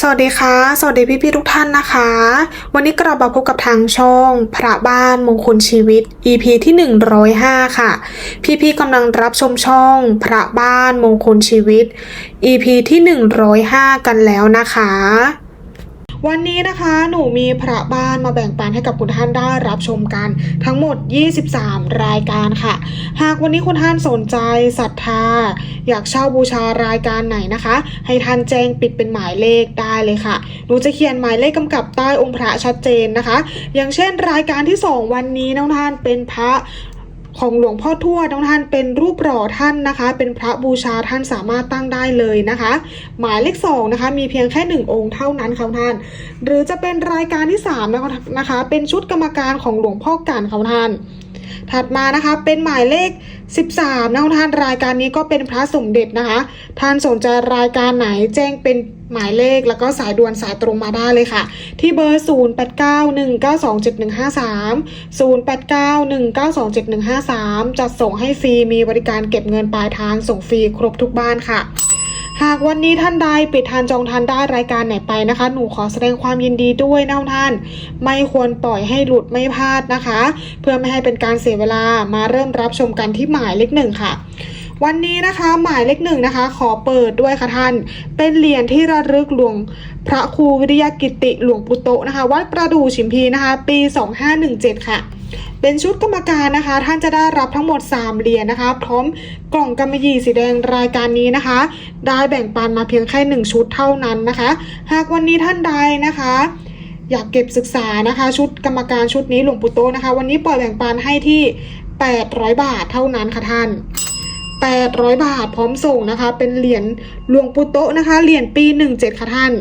สวัสดีค่ะ สวัสดีพี่พี่ทุกท่านนะคะ วันนี้กลับมาพบกับทางช่อง พระบ้านมงคลชีวิต EP ที่ 105 ค่ะ พี่พี่กำลังรับชมช่อง พระบ้านมงคลชีวิต EP ที่ 105 กันแล้วนะคะ วันนี้นะคะหนูมีพระบ้านมาแบ่งปันให้กับคุณท่านได้รับชมกัน ทั้งหมด 23 รายการค่ะ หากวันนี้คุณท่านสนใจศรัทธา อยากเช่าบูชารายการไหนนะคะ ให้ท่านแจ้งปิดเป็นหมายเลขได้เลยค่ะ หนูจะเขียนหมายเลขกำกับใต้องค์พระชัดเจนนะคะ อย่างเช่นรายการที่ 2 วันนี้น้องท่านเป็นพระ ของหลวงพ่อทวดน้องท่านเป็นรูปหล่อท่านนะคะ เป็นพระบูชาท่านสามารถตั้งได้เลยนะคะ หมายเลขสองนะคะ มีเพียงแค่หนึ่งองค์เท่านั้นค่ะท่าน หรือจะเป็นรายการที่สามนะคะนะคะเป็นชุดกรรมการของหลวงพ่อกันค่ะท่านถัดมานะคะเป็นหมายเลข 13นะคะท่านรายการนี้ก็เป็นพระสมเด็จนะคะ ท่านสนใจรายการไหนแจ้งเป็น หมายเลขแล้วก็สายด่วนสายตรงมาได้เลยค่ะ ที่เบอร์ 0891927153 0891927153 จัดส่งให้ฟรีมีบริการเก็บเงินปลายทางส่งฟรีครบทุกบ้านค่ะหากวันนี้ท่านใดปิดทานจองทานได้รายการไหนไปนะคะ หนูขอแสดงความยินดีด้วยนะท่าน ไม่ควรปล่อยให้หลุดไม่พลาดนะคะ เพื่อไม่ให้เป็นการเสียเวลามาเริ่มรับชมกันที่หมายเลขหนึ่งค่ะ วันนี้นะคะหมายเลขหนึ่งนะคะ ขอเปิดด้วยค่ะท่าน เป็นเหรียญที่ระลึกหลวงพระครูวิริยกิติหลวงปู่โตนะคะ วัดประดู่ฉิมพีนะคะ ปี 2517 ค่ะเป็นชุดกรรมการนะคะ ท่านจะได้รับทั้งหมด 3 เหรียญนะคะ พร้อมกล่องกำมะหยี่สีแดงรายการนี้นะคะ ได้แบ่งปันมาเพียงแค่ 1 ชุดเท่านั้นนะคะ หากวันนี้ท่านใดนะคะ อยากเก็บศึกษานะคะ ชุดกรรมการชุดนี้หลวงปู่โตนะคะ วันนี้ปล่อยแบ่งปันให้ที่ 800 บาทเท่านั้นค่ะท่าน 800 บาทพร้อมส่งนะคะ เป็นเหรียญหลวงปู่โตะนะคะ เหรียญปี 17 ค่ะท่าน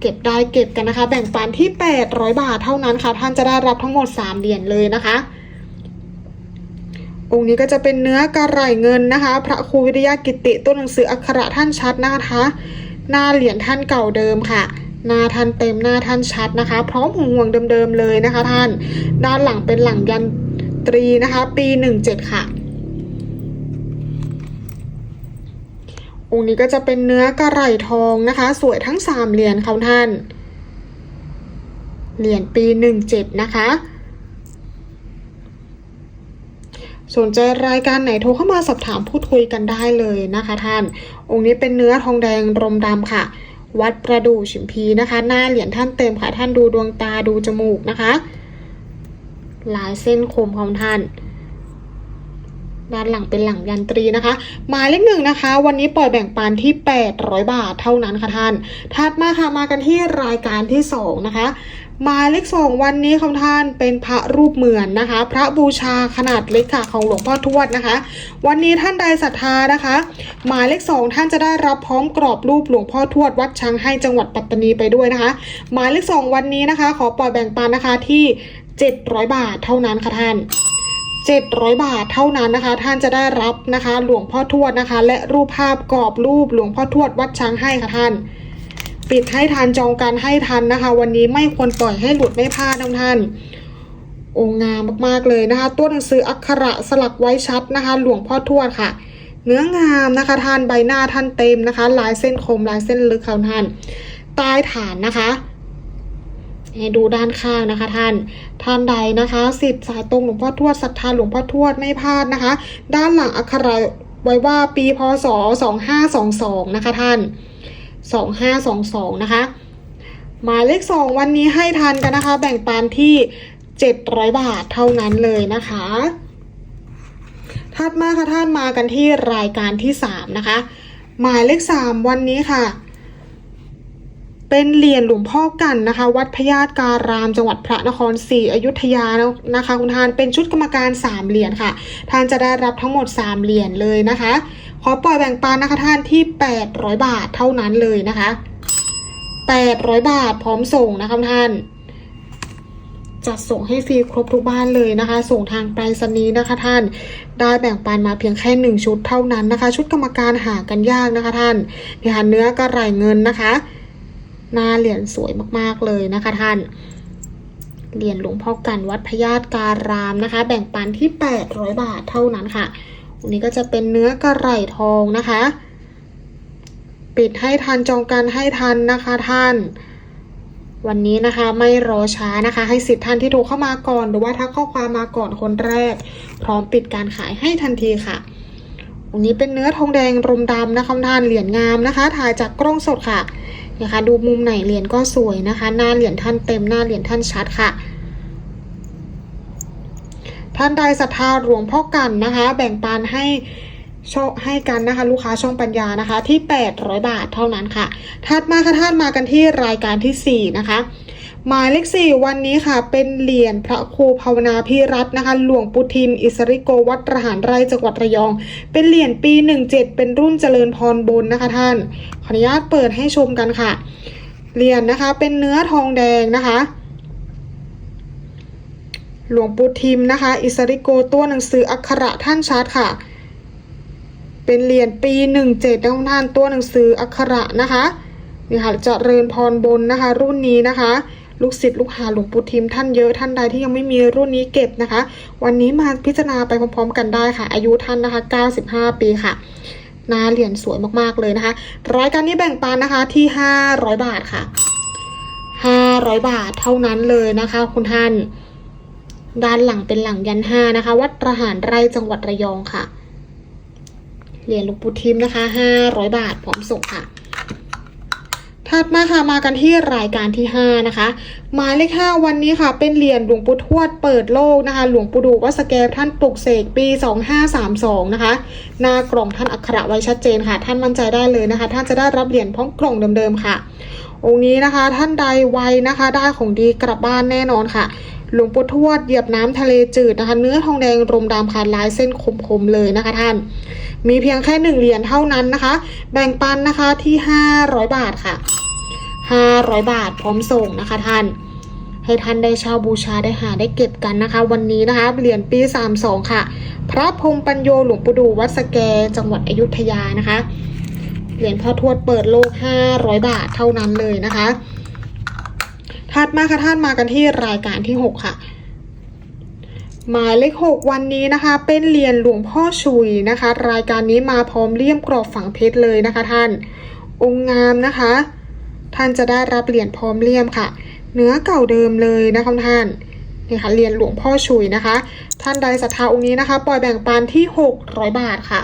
เก็บได้เก็บกันนะคะ แบ่งปันที่ 800 บาทเท่านั้นค่ะ ท่านจะได้รับทั้งหมด 3 เหรียญเลยนะคะ องค์นี้ก็จะเป็นเนื้อกระไรเงินนะคะ พระครูวิทยากิติต้นหนังสืออักขระท่านชัดนะคะ หน้าเหรียญท่านเก่าเดิมค่ะหน้าท่านเต็มหน้าท่านชัดนะคะ พร้อมหงห่วงเดิมๆเลยนะคะท่าน ด้านหลังเป็นหลังยันตรีนะคะ ปี 17 ค่ะ องค์นี้ก็จะเป็นเนื้อกระไหร่ทองนะคะ สวยทั้งสามเหรียญค่ะท่าน เหรียญปีหนึ่งเจ็ดนะคะสนใจรายการไหนโทรเข้ามาสอบถามพูดคุยกันได้เลยนะคะท่าน องค์นี้เป็นเนื้อทองแดงรมดำค่ะ วัดประดู่ฉิมพีนะคะ หน้าเหรียญท่านเต็มค่ะท่านดูดวงตาดูจมูกนะคะลายเส้นคมของท่าน ด้านหลังเป็นหลังยันตรีนะคะ หมายเลขหนึ่งนะคะ วันนี้ปล่อยแบ่งปันที่ 800 บาทเท่านั้นค่ะท่าน ถัดมาค่ะมากันที่รายการที่ 2 นะคะ หมายเลขสองวันนี้ของท่านเป็นพระรูปเหมือนนะคะ พระบูชาขนาดเล็กค่ะของหลวงพ่อทวดนะคะ วันนี้ท่านใดศรัทธานะคะ หมายเลขสองท่านจะได้รับพร้อมกรอบรูปหลวงพ่อทวดวัดช้างให้จังหวัดปัตตานีไปด้วยนะคะ หมายเลขสองวันนี้นะคะ ขอปล่อยแบ่งปันนะคะที่ 700 บาทเท่านั้นค่ะท่าน 700 บาทเท่านั้นนะคะ ท่านจะได้รับนะคะ หลวงพ่อทวดนะคะ และรูปภาพกรอบรูปหลวงพ่อทวดวัดช้างให้ค่ะท่าน ปิดให้ทันจองกันให้ทันนะคะ วันนี้ไม่ควรปล่อยให้หลุดไม่พลาดนะท่านองงามมากๆเลยนะคะ ตัวหนังสืออักขระสลักไว้ชัดนะคะ หลวงพ่อทวดค่ะ เนื้องามนะคะท่านใบหน้าท่านเต็มนะคะ ลายเส้นคมลายเส้นลึกค่ะท่านใต้ฐานนะคะ ให้ดูด้านข้างนะคะท่าน ท่านใดนะคะสิทธิ์สายตรงหลวงพ่อทวดศรัทธาหลวงพ่อทวดไม่พลาดนะคะ ด้านหลังอักขระไว้ว่าปีพศ 2522 นะคะท่าน 2522 นะคะ หมายเลข 2 วันนี้ให้ทันกันนะคะ แบ่งปันที่ 700 บาทเท่านั้นเลยนะคะถัดมาค่ะท่านมากันที่รายการที่ 3 นะคะ หมายเลข 3 วันนี้ค่ะ เป็นเหรียญหลวงพ่อกันนะคะ วัดพญาตการาม จังหวัดพระนครศรีอยุธยานะคะ คุณทานเป็นชุดกรรมการ 3 เหรียญค่ะ ท่านจะได้รับทั้งหมด 3 เหรียญเลยนะคะ ขอปล่อยแบ่งปันนะคะท่านที่ 800 บาทเท่านั้นเลยนะคะ 800 บาทพร้อมส่งนะคะท่านจัดส่งให้ฟรีครบทุกบ้านเลยนะคะ ส่งทางไปรษณีย์นะคะท่าน ได้แบ่งปันมาเพียงแค่หนึ่งชุดเท่านั้นนะคะ ชุดกรรมการหากันยากนะคะท่านนี่ค่ะเนื้อกระไรเงินนะคะ หน้าเหรียญสวยมากๆเลยนะคะท่านเหรียญหลวงพ่อกันวัดพญาตการามนะคะ แบ่งปันที่ 800 บาทเท่านั้นค่ะวันนี้ก็จะเป็นเนื้อกระไหร่ทองนะคะ ปิดให้ทันจองกันให้ทันนะคะท่าน วันนี้นะคะไม่รอช้านะคะ ให้สิทธิ์ท่านที่โทรเข้ามาก่อน หรือว่าทักข้อความมาก่อนคนแรก พร้อมปิดการขายให้ทันทีค่ะวันนี้เป็นเนื้อทองแดงรมดำนะคะท่านเหรียญงามนะคะ ถ่ายจากกล้องสดค่ะ นะคะ ดูมุมไหนเหรียญก็สวยนะคะ หน้าเหรียญท่านเต็มหน้าเหรียญท่านชัดค่ะท่านใดศรัทธาหลวงพ่อกันนะคะ แบ่งปันให้โชให้กันนะคะ ลูกค้าช่องปัญญานะคะ ที่ 800 บาทเท่านั้นค่ะถัดมาค่ะท่านมากันที่รายการทีสี่4 นะคะ หมายเลขสี่วันนี้ค่ะ เป็นเหรียญพระครูภาวนาพิรัตนะคะ หลวงปุทิม อิสริโกวัดระหารไรจังหวัดระยอง เป็นเหรียญปี 17 เป็นรุ่นเจริญพรบนนะคะท่าน ขออนุญาตเปิดให้ชมกันค่ะ เหรียญนะคะ เป็นเนื้อทองแดงนะคะ หลวงปู่ทิมนะคะ อิสริโกตัวหนังสืออักขระท่านชัดค่ะ เป็นเหรียญปี 17ของท่านตัวหนังสืออักขระนะคะนี่ค่ะเจริญพรบนนะคะ รุ่นนี้นะคะ ลูกศิษย์ลูกหาหลวงปู่ทิมท่านเยอะท่านใดที่ยังไม่มีรุ่นนี้เก็บนะคะ วันนี้มาพิจารณาไปพร้อม ๆ กันได้ค่ะ อายุท่านนะคะ 95 ปีค่ะหน้าเหรียญสวยมากๆเลยนะคะ รายการนี้แบ่งปันนะคะที่ 500 บาทค่ะ 500 บาทเท่านั้นเลยนะคะ คุณท่าน ด้านหลังเป็นหลังยันห้านะคะ วัดระหารไร่จังหวัดระยองค่ะ เหรียญหลวงปู่ทิมนะคะห้าร้อยบาทพร้อมส่งค่ะ ถัดมาค่ะมากันที่รายการที่ห้านะคะ หมายเลขห้าวันนี้ค่ะ เป็นเหรียญหลวงปู่ทวดเปิดโลกนะคะ หลวงปู่ดูวัสแกท่านปลุกเสกปีสองห้าสามสองนะคะ หน้ากล่องท่านอักขระไว้ชัดเจนค่ะ ท่านมั่นใจได้เลยนะคะ ท่านจะได้รับเหรียญพร้อมกล่องเดิมๆค่ะ องค์นี้นะคะท่านใดไวนะคะ ได้ของดีกลับบ้านแน่นอนค่ะ หลวงปู่ทวดเหยียบน้ำทะเลจืดนะคะ เนื้อทองแดงรมดำค่ะลายเส้นคมๆเลยนะคะท่าน มีเพียงแค่หนึ่งเหรียญเท่านั้นนะคะ แบ่งปันนะคะที่ห้าร้อยบาทค่ะห้าร้อยบาทพร้อมส่งนะคะท่านให้ท่านได้เช่าบูชาได้หาได้เก็บกันนะคะ วันนี้นะคะเหรียญปีสามสองค่ะ พระพรหมปัญโยหลวงปู่ดูวัดสแกจังหวัดอยุธยานะคะ เหรียญพ่อทวดเปิดโลกห้าร้อยบาทเท่านั้นเลยนะคะ ถัดมาค่ะท่านมากันที่รายการที่หกค่ะหมายเลขหกวันนี้นะคะ เป็นเหรียญหลวงพ่อชุยนะคะ รายการนี้มาพร้อมเลี่ยมกรอบฝังเพชรเลยนะคะท่าน องค์งามนะคะ ท่านจะได้รับเหรียญพร้อมเลี่ยมค่ะ เนื้อเก่าเดิมเลยนะคะท่านนี่ค่ะเหรียญหลวงพ่อชุยนะคะ ท่านใดศรัทธาองค์นี้นะคะปล่อยแบ่งปันที่หกร้อยบาทค่ะ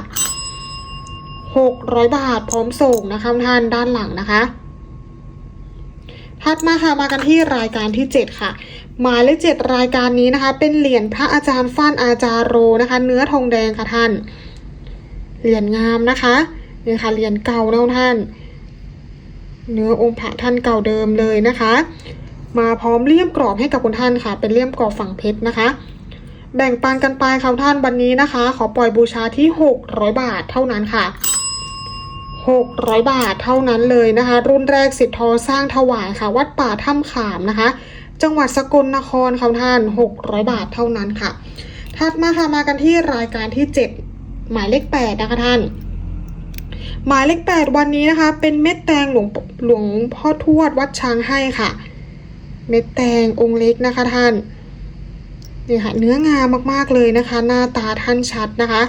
หกร้อยบาทพร้อมส่งนะคะท่านด้านหลังนะคะ ถัดมาค่ะมากันที่รายการที่ 7 ค่ะ หมายเลขเจ็ดรายการนี้นะคะ เป็นเหรียญพระอาจารย์ฟ้านอาจารโรนะคะ เนื้อทองแดงค่ะท่าน เหรียญงามนะคะนี่ค่ะเหรียญเก่าแล้วท่าน เนื้อองค์พระท่านเก่าเดิมเลยนะคะ มาพร้อมเลี่ยมกรอบให้กับคุณท่านค่ะ เป็นเลี่ยมกรอบฝั่งเพชรนะคะ แบ่งปันกันไปค่ะท่านวันนี้นะคะ ขอปล่อยบูชาที่ 600 บาทเท่านั้นค่ะ 600 บาทเท่านั้นเลยนะคะ รุ่นแรกสิทธทอสร้างถวายค่ะ วัดป่าถ้ำขามนะคะ จังหวัดสกลนครค่ะท่าน 600 บาทเท่านั้นค่ะ ถัดมาค่ะมากันที่รายการที่ 7 หมายเลข 8 นะคะท่าน หมายเลข 8 วันนี้นะคะ เป็นเม็ดแตงหลวงหลวงพ่อทวดวัดช้างให้ค่ะ เม็ดแตงองค์เล็กนะคะท่านนี่ค่ะเนื้องามมากๆเลยนะคะ หน้าตาท่านชัดนะคะ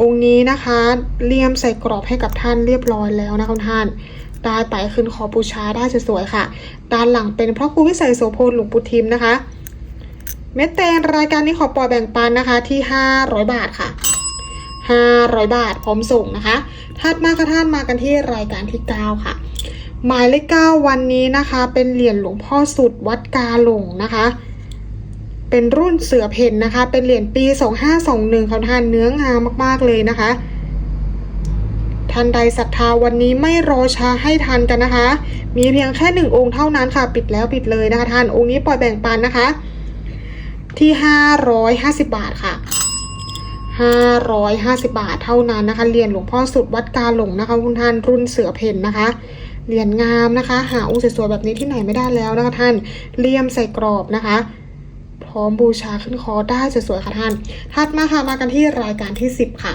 องค์นี้นะคะเลี่ยมใส่กรอบให้กับท่านเรียบร้อยแล้วนะคะท่านได้ไปขึ้นขอบูชาได้สวยๆค่ะ ด้านหลังเป็นพระครูวิสัยโสพลหลวงปู่ทิมนะคะ เม็ดแตนรายการนี้ขอปล่อยแบ่งปันนะคะที่ 500 บาทค่ะ 500 บาทพร้อมส่งนะคะถัดมาค่ะท่านมากันที่รายการที่ 9 ค่ะ หมายเลข9วันนี้นะคะ เป็นเหรียญหลวงพ่อสุดวัดกาหลงนะคะ เป็นรุ่นเสือเพ่นนะคะ เป็นเหรียญปี 2521ค่ะท่านเนื้องามมากๆเลยนะคะ ท่านใดศรัทธาวันนี้ไม่รอช้าให้ทันกันนะคะ มีเพียงแค่หนึ่งองค์เท่านั้นค่ะ ปิดแล้วปิดเลยนะคะท่านองค์นี้ปล่อยแบ่งปันนะคะ ที่ 550 บาทค่ะ550 บาทเท่านั้นนะคะเหรียญหลวงพ่อสุดวัดกาหลงนะคะคุณท่านรุ่นเสือเพ่นนะคะเหรียญงามนะคะ หาองค์สวยๆแบบนี้ที่ไหนไม่ได้แล้วนะคะท่านเลี่ยมใส่กรอบนะคะ พร้อมบูชาขึ้นคอได้สวยๆค่ะท่าน ถัดมาค่ะมากันที่รายการที่ 10 ค่ะ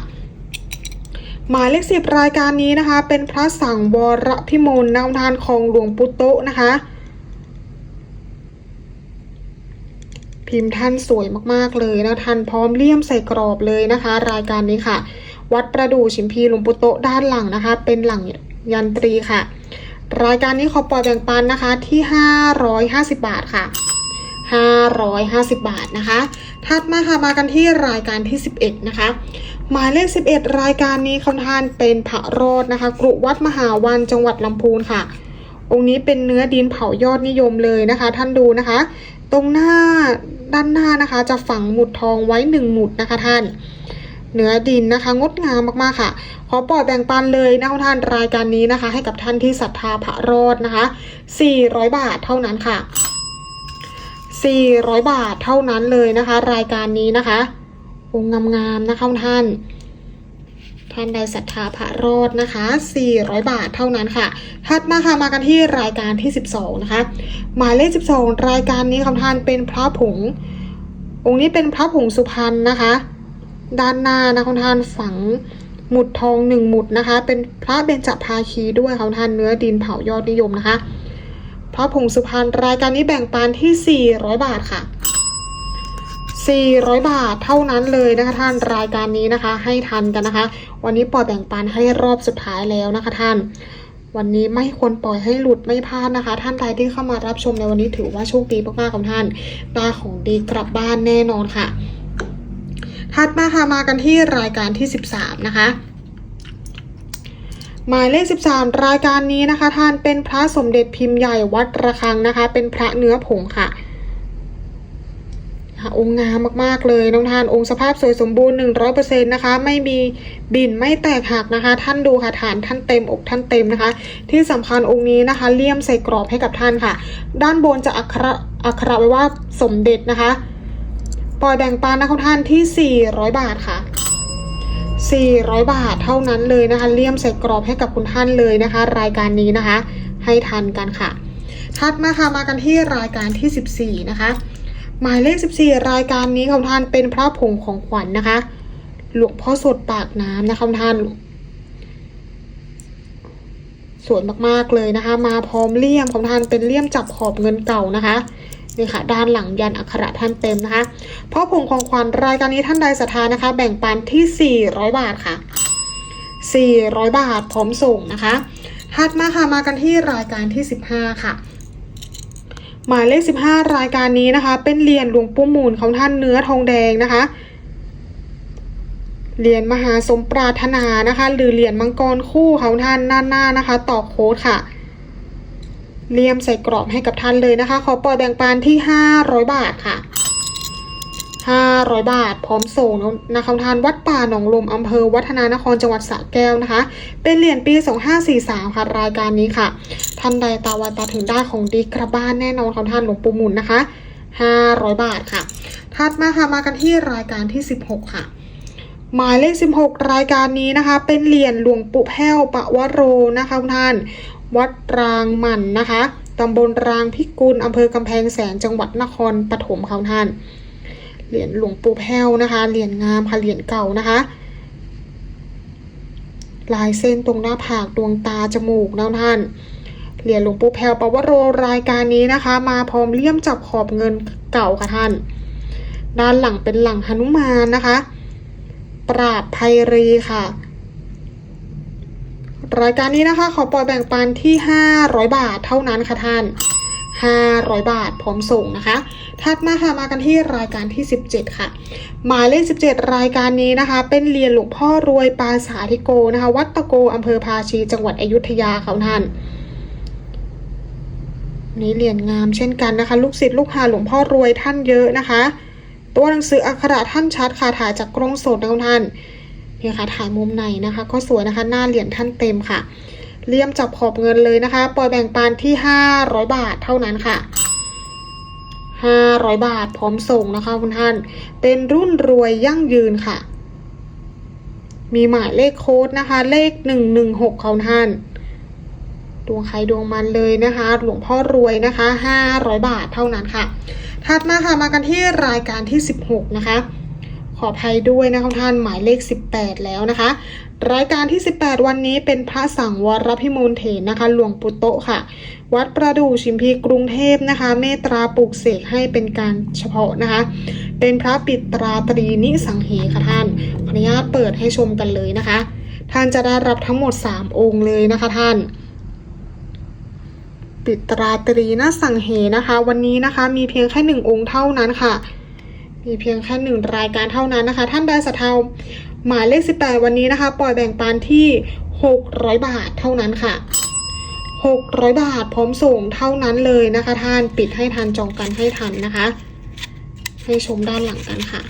หมายเลขสิบรายการนี้นะคะ เป็นพระสังวรพิมลนำทานของหลวงปู่โตนะคะ พิมพ์ท่านสวยมากๆเลยนะท่านพร้อมเลี่ยมใส่กรอบเลยนะคะ รายการนี้ค่ะ วัดประดู่ชิมพีหลวงปู่โตด้านหลังนะคะ เป็นหลังยันตรีค่ะ รายการนี้ขอปล่อยแบ่งปันนะคะที่ 550 บาทค่ะ 550 บาทนะคะ ถัดมาค่ะมากันที่รายการที่ 11 นะคะ หมายเลข 11 รายการนี้เขาทานเป็นพระโรดนะคะกรุวัดมหาวันจังหวัดลำพูนค่ะ องค์นี้เป็นเนื้อดินเผายอดนิยมเลยนะคะ ท่านดูนะคะ ตรงหน้าด้านหน้านะคะ จะฝังหมุดทองไว้หนึ่งหมุดนะคะท่าน เนื้อดินนะคะ งดงามมากๆค่ะ ขอปล่อยแบ่งปันเลยนะคะท่านรายการนี้นะคะ ให้กับท่านที่ศรัทธาพระรอดนะคะ 400 บาทเท่านั้นค่ะ 400 บาทเท่านั้นเลยนะคะ รายการนี้นะคะองค์งามๆนะคะท่าน ท่านใดศรัทธาพระรอดนะคะ 400 บาทเท่านั้นค่ะถัดมาค่ะมากันที่รายการที่ 12 นะคะ หมายเลข 12 รายการนี้คำท่านเป็นพระผง องค์นี้เป็นพระผงสุพรรณนะคะ ด้านหน้านะคุณท่านฝังหมุดทองหนึ่งหมุดนะคะ เป็นพระเบญจภาคีด้วยค่ะท่านเนื้อดินเผายอดนิยมนะคะ พระผงสุพรรณรายการนี้แบ่งปันที่ 400 บาทค่ะ 400 บาทเท่านั้นเลยนะคะท่านรายการนี้นะคะ ให้ทันกันนะคะ วันนี้ปล่อยแบ่งปันให้รอบสุดท้ายแล้วนะคะท่าน วันนี้ไม่ควรปล่อยให้หลุดไม่พลาดนะคะ ท่านใดที่เข้ามารับชมในวันนี้ถือว่าโชคดีมากๆของท่านได้ของดีกลับบ้านแน่นอนค่ะถัดมาค่ะมากันที่รายการที่ 13 นะคะ หมายเลข 13 รายการนี้นะคะท่านเป็นพระสมเด็จพิมพ์ใหญ่วัดระฆังนะคะ เป็นพระเนื้อผงค่ะองค์งามมากๆเลยน้องทานองค์สภาพสวยสมบูรณ์100%นะคะ ไม่มีบินไม่แตกหักนะคะ ท่านดูค่ะฐานท่านเต็มอกท่านเต็มนะคะ ที่สำคัญองค์นี้นะคะ เลี่ยมใส่กรอบให้กับท่านค่ะ ด้านบนจะอักขระอักขระไว้ว่าสมเด็จนะคะ ปล่อยแบ่งปันนะคะท่านที่ 400 บาทค่ะ 400 บาทเท่านั้นเลยนะคะ เลี่ยมใส่กรอบให้กับคุณท่านเลยนะคะ รายการนี้นะคะ ให้ทันกันค่ะ ถัดมาค่ะมากันที่รายการที่ 14 นะคะ หมายเลข 14 รายการนี้ของท่านเป็นพระผงของขวัญนนะคะ หลวงพ่อสดปากน้ำนะคะท่านสวยมากๆเลยนะคะ มาพร้อมเลี่ยมของท่านเป็นเลี่ยมจับขอบเงินเก่านะคะ นี่ค่ะด้านหลังยันอักขระท่านเต็มนะคะเพราะผงของขวัญรายการนี้ท่านใดศรัทธานะคะ แบ่งปันที่ 400 บาทค่ะ 400 บาทพร้อมส่งนะคะถัดมาค่ะมากันที่รายการที่ 15 ค่ะ หมายเลข 15 รายการนี้นะคะ เป็นเหรียญหลวงปู่มูลของท่านเนื้อทองแดงนะคะเหรียญมหาสมปรารถนานะคะ หรือเหรียญมังกรคู่ของท่านหน้าหน้านะคะ ต่อโค้ดค่ะ เลี่ยมใส่กรอบให้กับท่านเลยนะคะ ขอปล่อยแบ่งปันที่ 500 บาทค่ะ 500 บาท พร้อมส่งนะคะทานวัดป่าหนองลมอำเภอวัฒนานครจังหวัดสระแก้วนะคะ เป็นเหรียญปี 2543 ค่ะ รายการนี้ค่ะ ท่านใดตาวันตาถึงได้ของดีกระบ้านแน่นอนของท่านหลวงปู่หมุนนะคะ 500 บาทค่ะ ถัดมาค่ะมากันที่รายการที่ 16 ค่ะหมายเลข 16 รายการนี้นะคะ เป็นเหรียญหลวงปู่แพ้วปะวะโรนะคะทุกท่านวัดรางมันนะคะตำบลรางพิกุลอำเภอกำแพงแสนจังหวัดนครปฐมค่ะท่าน เหรียญหลวงปู่แพ้วนะคะ เหรียญงามค่ะ เหรียญเก่านะคะ ลายเส้นตรงหน้าผากดวงตาจมูกนะท่าน เหรียญหลวงปู่แพ้วปวโรรายการนี้นะคะ มาพร้อมเลี่ยมจับขอบเงินเก่าค่ะท่าน ด้านหลังเป็นหลังหนุมานนะคะ ปราบภัยรีค่ะ รายการนี้นะคะขอปล่อยแบ่งปันที่ 500 บาทเท่านั้นค่ะท่าน 500 บาทพร้อมส่งนะคะ ถัดมาค่ะมากันที่รายการที่ 17 ค่ะ หมายเลข 17 รายการนี้นะคะ เป็นเหรียญหลวงพ่อรวยปาสาธิโกนะคะ วัดตะโกอำเภอภาชีจังหวัดอยุธยาค่ะท่านนี่เหรียญงามเช่นกันนะคะ ลูกศิษย์ลูกหาหลวงพ่อรวยท่านเยอะนะคะ ตัวหนังสืออักขระท่านชัดค่ะถ่ายจากกล้องสดนะท่าน นี่ค่ะถ่ายมุมไหนนะคะ ก็สวยนะคะ หน้าเหรียญท่านเต็มค่ะเลี่ยมจับขอบเงินเลยนะคะ ปล่อยแบ่งปันที่ 500 บาทเท่านั้นค่ะ 500 บาทพร้อมส่งนะคะคุณท่าน เป็นรุ่นรวยยั่งยืนค่ะ มีหมายเลขโค้ดนะคะ เลข 116เขาท่านดวงใครดวงมันเลยนะคะ หลวงพ่อรวยนะคะ 500 บาทเท่านั้นค่ะ ถัดมาค่ะมากันที่รายการที่ 16 นะคะ ออภัยด้วยนะคะท่านหมายเลข 18 แล้วนะคะ รายการที่ 18 วันนี้เป็นพระสังวรพิมูลเถรนะคะ หลวงปุโตะค่ะ วัดประดู่ชิมพีกรุงเทพนะคะ เมตตราปลูกเสกให้เป็นการเฉพาะนะคะ เป็นพระปิตราตรีนิสังเหค่ะท่านขออนุญาตเปิดให้ชมกันเลยนะคะ ท่านจะได้รับทั้งหมด 3 องค์เลยนะคะท่านปิตราตรีน้าสังเหนะคะ วันนี้นะคะมีเพียงแค่หนึ่งองค์เท่านั้นค่ะ มีเพียงแค่หนึ่งรายการเท่านั้นนะคะ ท่านใดสะเทาหมายเลข 18 วันนี้นะคะ ปล่อยแบ่งปันที่ 600 บาทเท่านั้นค่ะ 600 บาทพร้อมส่งเท่านั้นเลยนะคะ ท่านปิดให้ทันจองกันให้ทันนะคะ ให้ชมด้านหลังกันค่ะ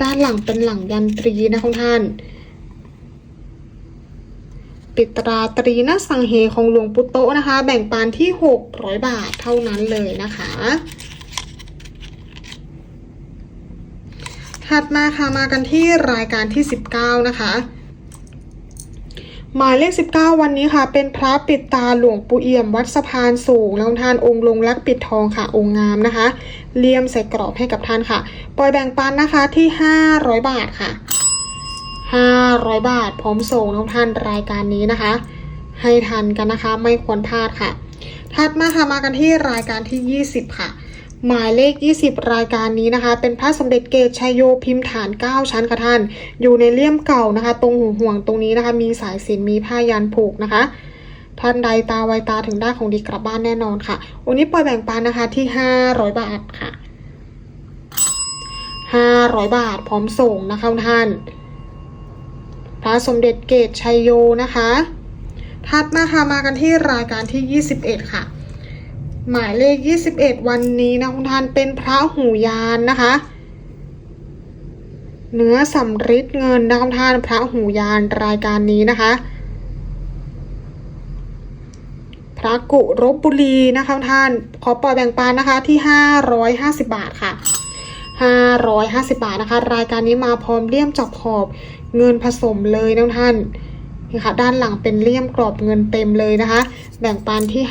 ด้านหลังเป็นหลังยันตรีนะของท่านปิดตราตรีนาสังเหของหลวงปุโตนะคะ แบ่งปันที่ 600 บาทเท่านั้นเลยนะคะ ถัดมาค่ะมากันที่รายการที่ 19 นะคะ หมายเลข 19 วันนี้ค่ะ เป็นพระปิดตาหลวงปู่เอี่ยมวัดสะพานสูงแล้วท่านองค์ลงรักปิดทองค่ะ องค์งามนะคะ เลี่ยมใส่กรอบให้กับท่านค่ะ ปล่อยแบ่งปันนะคะที่ 500 บาทค่ะ 500 บาท พร้อมส่งน้องท่านรายการนี้นะคะ ให้ทันกันนะคะไม่ควรพลาดค่ะ ถัดมาค่ะมากันที่รายการที่ 20 ค่ะ หมายเลข 20 รายการนี้นะคะ เป็นพระสมเด็จเกตชัยโยพิมพ์ฐาน 9 ชั้นค่ะท่าน อยู่ในเลี่ยมเก่านะคะ ตรงหูห่วงตรงนี้นะคะ มีสายสินมีผ้ายันผูกนะคะท่านใดตาไวตาถึงได้ของดีกลับบ้านแน่นอนค่ะ วันนี้ปล่อยแบ่งปันนะคะที่ 500 บาทค่ะ 500 บาทพร้อมส่งนะคะท่าน พระสมเด็จเกตชัยโยนะคะ ถัดมาค่ะมากันที่รายการที่ 21 ค่ะ หมายเลข 21 วันนี้นะคุณท่านเป็นพระหูยานนะคะเนื้อสำริดเงินนะคุณทานพระหูยานรายการนี้นะคะ พระกุรบบุรีนะคะคุณท่านขอปล่อยแบ่งปันนะคะที่ 550 บาทค่ะ 550 บาทนะคะ รายการนี้มาพร้อมเลี่ยมจับขอบเงินผสมเลยนะท่านนี่ ค่ะด้านหลังเป็นเลี่ยมกรอบเงินเต็มเลยนะคะ แบ่งปันที่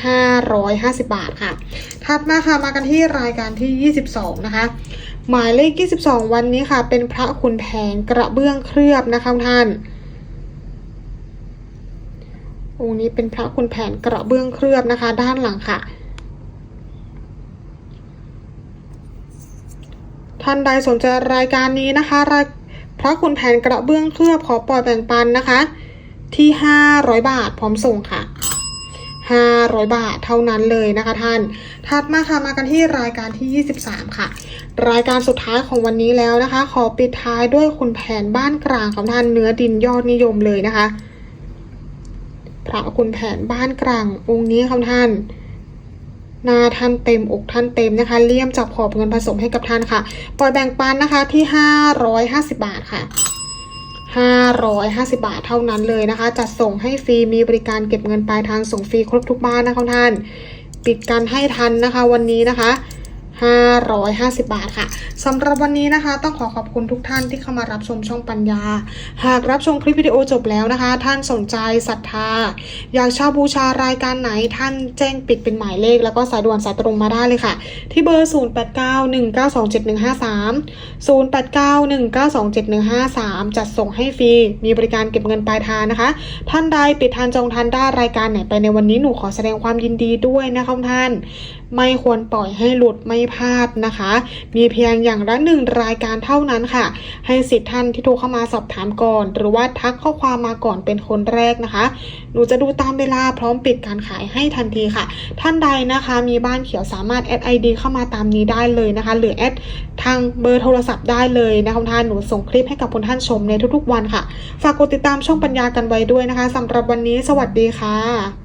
550 บาทค่ะ ถัดมาค่ะมากันที่รายการที่ 22 นะคะ หมายเลข 22 วันนี้ค่ะ เป็นพระคุณแผงกระเบื้องเคลือบนะคะท่านองค์นี้เป็นพระคุณแผนกระเบื้องเคลือบนะคะ ด้านหลังค่ะท่านใดสนใจรายการนี้นะคะพระคุณแผนกระเบื้องเคลือบขอปล่อยแบ่งปันนะคะ ที่ 500 บาทพร้อมส่งค่ะ 500 บาทเท่านั้นเลยนะคะท่าน ถัดมาค่ะมากันที่รายการที่ 23 ค่ะ รายการสุดท้ายของวันนี้แล้วนะคะ ขอปิดท้ายด้วยคุณแผนบ้านกลางของท่านเนื้อดินยอดนิยมเลยนะคะ พระคุณแผนบ้านกลางองค์นี้ค่ะท่านหน้าท่านเต็มอกท่านเต็มนะคะเลี่ยมจับขอบเงินผสมให้กับท่านค่ะ ปล่อยแบ่งปันนะคะที่ 550 บาทค่ะ 550 บาทเท่านั้นเลยนะคะ จัดส่งให้ฟรีมีบริการเก็บเงินปลายทางส่งฟรีครบทุกบ้านนะคะท่าน ปิดการให้ทันนะคะวันนี้นะคะ 550 บาทค่ะสำหรับวันนี้นะคะ ต้องขอขอบคุณทุกท่านที่เข้ามารับชมช่องปัญญา หากรับชมคลิปวิดีโอจบแล้วนะคะ ท่านสนใจศรัทธา อยากเช่าบูชารายการไหนท่านแจ้งปิดเป็นหมายเลข แล้วก็สายด่วนสายตรงมาได้เลยค่ะ ที่เบอร์ 0891927153 0891927153 จัดส่งให้ฟรี มีบริการเก็บเงินปลายทางนะคะ ท่านใดปิดทานจองทันได้รายการไหนไปในวันนี้หนูขอแสดงความยินดีด้วยนะคะท่าน ไม่ควรปล่อยให้หลุดไม่พลาดนะคะ มีเพียงอย่างละหนึ่งรายการเท่านั้นค่ะ ให้สิทธิ์ท่านที่โทรเข้ามาสอบถามก่อน หรือว่าทักข้อความมาก่อนเป็นคนแรกนะคะ หนูจะดูตามเวลาพร้อมปิดการขายให้ทันทีค่ะ ท่านใดนะคะมีบ้านเขียวสามารถแอดไอดีเข้ามาตามนี้ได้เลยนะคะ หรือแอดทางเบอร์โทรศัพท์ได้เลยนะคะท่านหนูส่งคลิปให้กับคุณท่านชมในทุกๆวันค่ะ ฝากกดติดตามช่องปัญญากันไว้ด้วยนะคะสำหรับวันนี้สวัสดีค่ะ